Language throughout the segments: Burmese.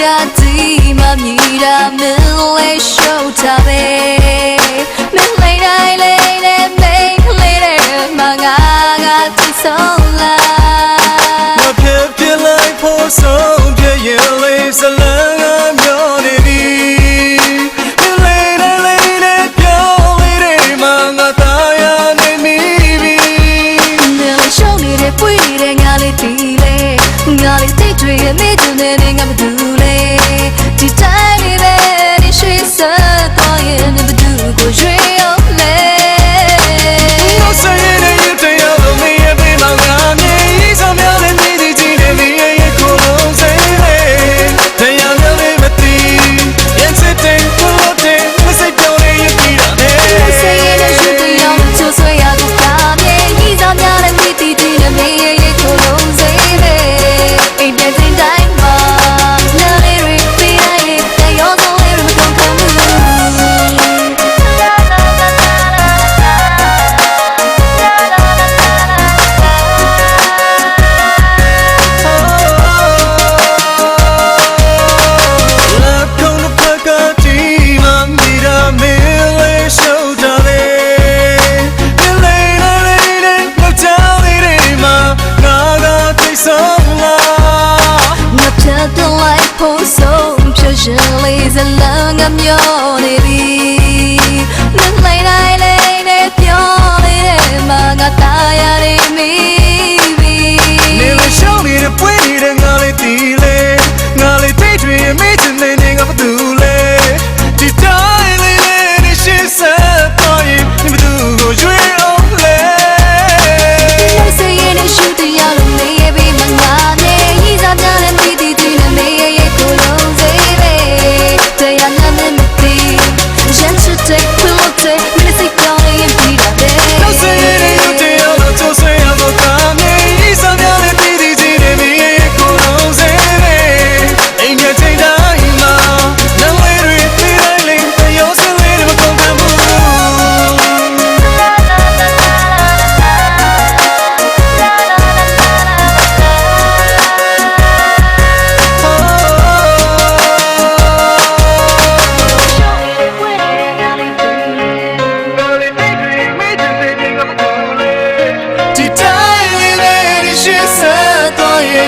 ကတိမမြည်တာမင်းလေးရှုပ်တာပဲမင်းလေးတိုင်းလေးနဲ့မင်းကလေးတဲ့မငါကတိဆုံးလားမဖြစ်ဖြစ်လိုက်ဖို့ဆုံးပြည့်ရင်လေးစလန်းကမျောနေပြီမင်းလေးတိုင်းလေးနဲ့ပြောလေးတဲ့မငါသားရနေမိပြီမင်းလေးရှုပ်နေတဲ့ပွေနေတဲ့ငါလေးဒီလေးငါလေးတိတ်တွေအမေ့ကျနေနေငါမတူ လေးစလန်းငါမျောနေပြီလက်လိုက်တိုင်းလေးနဲ့ပြောနေတဲ့မှာငါตายရနေပြီနေရှောင်းနေတဲ့ပွင့်နေတဲ့ငါလေးတီး ti.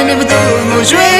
never do no dream